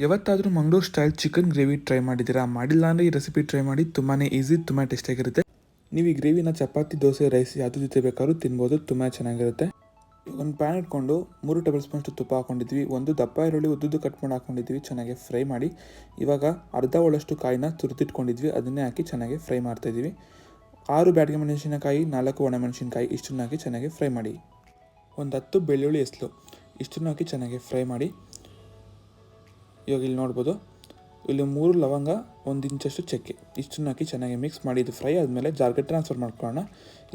ಯಾವತ್ತಾದರೂ Mangaluru style chicken gravy try ಮಾಡಿದ್ದೀರಾ? ಮಾಡಿಲ್ಲ ಅಂದರೆ ಈ ರೆಸಿಪಿ ಟ್ರೈ ಮಾಡಿ ತುಂಬಾ ಈಸಿ ತುಂಬ ಟೇಸ್ಟಿಯಾಗಿರುತ್ತೆ ನೀವು ಈ ಗ್ರೇವಿನ ಚಪಾತಿ, ದೋಸೆ ರೈಸ್ ಯಾವುದ್ರ ಜೊತೆ ಬೇಕಾದ್ರೂ ತಿನ್ಬೋದು, ತುಂಬ ಚೆನ್ನಾಗಿರುತ್ತೆ. ಒಂದು ಪ್ಯಾನ್ ಇಟ್ಕೊಂಡು ಮೂರು ಟೇಬಲ್ ಸ್ಪೂನ್ಷ್ಟು ತುಪ್ಪ ಹಾಕೊಂಡಿದ್ವಿ. ಒಂದು ದಪ್ಪ ಈರುಳ್ಳಿ, ಉದ್ದುದ್ದು ಕಟ್ ಮಾಡಿ ಹಾಕೊಂಡಿದ್ವಿ. ಚೆನ್ನಾಗಿ ಫ್ರೈ ಮಾಡಿ. ಇವಾಗ ಅರ್ಧ ಒಳಷ್ಟು ಕಾಯಿನ ತುರಿದಿಟ್ಕೊಂಡಿದ್ವಿ. ಅದನ್ನೇ ಹಾಕಿ ಚೆನ್ನಾಗಿ ಫ್ರೈ ಮಾಡ್ತಾಯಿದ್ವಿ ಆರು ಬ್ಯಾಡಿಗೆ ಮೆಣಸಿನಕಾಯಿ, ನಾಲ್ಕು ಒಣಮೆಣಸಿನಕಾಯಿ ಇಷ್ಟನ್ನು ಹಾಕಿ ಚೆನ್ನಾಗಿ ಫ್ರೈ ಮಾಡಿ. ಒಂದು ಹತ್ತು ಬೆಳ್ಳುಳ್ಳಿ ಎಸ್ಲು ಇಷ್ಟನ್ನು ಹಾಕಿ ಚೆನ್ನಾಗಿ ಫ್ರೈ ಮಾಡಿ. ಇವಾಗ ಇಲ್ಲಿ ನೋಡ್ಬೋದು. ಇಲ್ಲಿ ಮೂರು ಲವಂಗ, ಒಂದು ಇಂಚಷ್ಟು ಚಕ್ಕೆ. ಇಷ್ಟನ್ನು ಹಾಕಿ ಚೆನ್ನಾಗಿ ಮಿಕ್ಸ್ ಮಾಡಿ ಇದು ಫ್ರೈ ಆದಮೇಲೆ ಜಾರ್ಗೆ ಟ್ರಾನ್ಸ್ಫರ್ ಮಾಡ್ಕೊಳ್ಳೋಣ.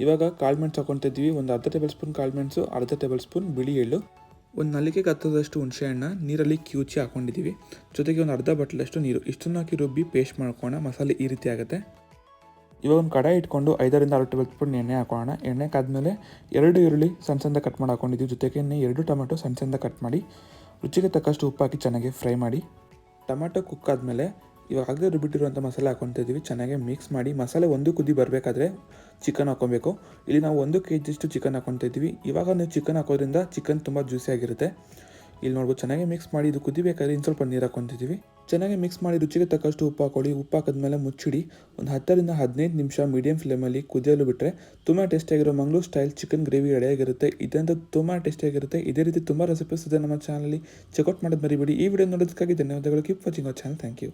ಇವಾಗ ಕಾಳು ಮೆಣಸು ಹಾಕೊತಿದ್ವಿ ಒಂದು ಅರ್ಧ ಟೇಬಲ್ ಸ್ಪೂನ್ ಕಾಳು ಮೆಣಸು, ಅರ್ಧ ಟೇಬಲ್ ಸ್ಪೂನ್ ಬಿಳಿ ಎಳ್ಳು. ಒಂದು ನಲಿಕೆಗೆ ಹುಣಸೆ ಹಣ್ಣು, ನೀರಲ್ಲಿ ಕಿವುಚಿ ಹಾಕೊಂಡಿದ್ದೀವಿ. ಜೊತೆಗೆ ಒಂದು ಅರ್ಧ ಬಟ್ಲಷ್ಟು ನೀರು. ಇಷ್ಟನ್ನು ಹಾಕಿ ರುಬ್ಬಿ ಪೇಸ್ಟ್ ಮಾಡ್ಕೊಳ್ಳೋಣ. ಮಸಾಲೆ ಈ ರೀತಿ ಆಗುತ್ತೆ. ಇವಾಗ ಒಂದು ಕಡಾಯಿ ಇಟ್ಕೊಂಡು ಐದರಿಂದ ಆರು ಟೇಬಲ್ ಸ್ಪೂನ್ ಎಣ್ಣೆ ಹಾಕೋಣ ಎಣ್ಣೆ ಕಾದ್ಮೇಲೆ ಎರಡು ಈರುಳ್ಳಿ ಸಣ್ಣ ಸಣ್ಣ ಕಟ್ ಮಾಡಿ ಹಾಕೊಂಡಿದ್ದೀವಿ. ಜೊತೆಗೆ ಎರಡು ಟೊಮೆಟೊ ಸಣ್ಣ ಸಣ್ಣ ಕಟ್ ಮಾಡಿ. ರುಚಿಗೆ ತಕ್ಕಷ್ಟು ಉಪ್ಪು ಹಾಕಿ ಚೆನ್ನಾಗಿ ಫ್ರೈ ಮಾಡಿ, ಟೊಮೆಟೊ ಕುಕ್ ಆದಮೇಲೆ ಇವಾಗ ಆಗಲೇ ರುಬ್ಬಿಟ್ಟಿರುವಂಥ ಮಸಾಲೆ ಹಾಕೊತಾ ಇದ್ದೀವಿ. ಚೆನ್ನಾಗಿ ಮಿಕ್ಸ್ ಮಾಡಿ, ಮಸಾಲೆ ಒಂದು ಕುದಿ ಬರಬೇಕಾದ್ರೆ ಚಿಕನ್ ಹಾಕ್ಕೊಬೇಕು ಇಲ್ಲಿ ನಾವು ಒಂದು ಕೆ ಜಿಷ್ಟು ಚಿಕನ್ ಹಾಕೊತಾ ಇದ್ದೀವಿ. ಇವಾಗ ನೀವು ಚಿಕನ್ ಹಾಕೋದ್ರಿಂದ ಚಿಕನ್ ತುಂಬ ಜ್ಯೂಸಿಯಾಗಿರುತ್ತೆ ಇಲ್ಲಿ ನೋಡ್ಬೋದು, ಚೆನ್ನಾಗಿ ಮಿಕ್ಸ್ ಮಾಡಿ ಇದು ಕುದಿಬೇಕಾದ್ರೆ ಇನ್ನು ಸ್ವಲ್ಪ ನೀರು ಹಾಕೊತಿದ್ದೀವಿ ಚೆನ್ನಾಗಿ ಮಿಕ್ಸ್ ಮಾಡಿ ರುಚಿಗೆ ತಕ್ಕಷ್ಟು ಉಪ್ಪು ಹಾಕೊಳ್ಳಿ. ಉಪ್ಪು ಹಾಕಿದ್ಮೇಲೆ ಮುಚ್ಚಿಡಿ. ಒಂದು ಹತ್ತರಿಂದ ಹದಿನೈದು ನಿಮಿಷ ಮೀಡಿಯಂ ಫ್ಲೇಮಲ್ಲಿ ಕುದಿಯಲು ಬಿಟ್ಟರೆ ತುಂಬ ಟೇಸ್ಟಿಯಾಗಿರೋ ಮಂಗ್ಳೂರು ಸ್ಟೈಲ್ ಚಿಕನ್ ಗ್ರೇವಿ ರೆಡಿಯಾಗಿರುತ್ತೆ ಇದಂತೂ ತುಂಬ ಟೇಸ್ಟಿಯಾಗಿರುತ್ತೆ ಇದೇ ರೀತಿ ತುಂಬ ರೆಸಿಪೀಸ್ ಇದೆ ನಮ್ಮ ಚಾನಲಲ್ಲಿ ಚೆಕ್ಔಟ್ ಮಾಡೋದು ಮರಿಬೇಡಿ. ಈ ವಿಡಿಯೋ ನೋಡೋದಕ್ಕಾಗಿ ಧನ್ಯವಾದಗಳು. Keep watching our channel thank you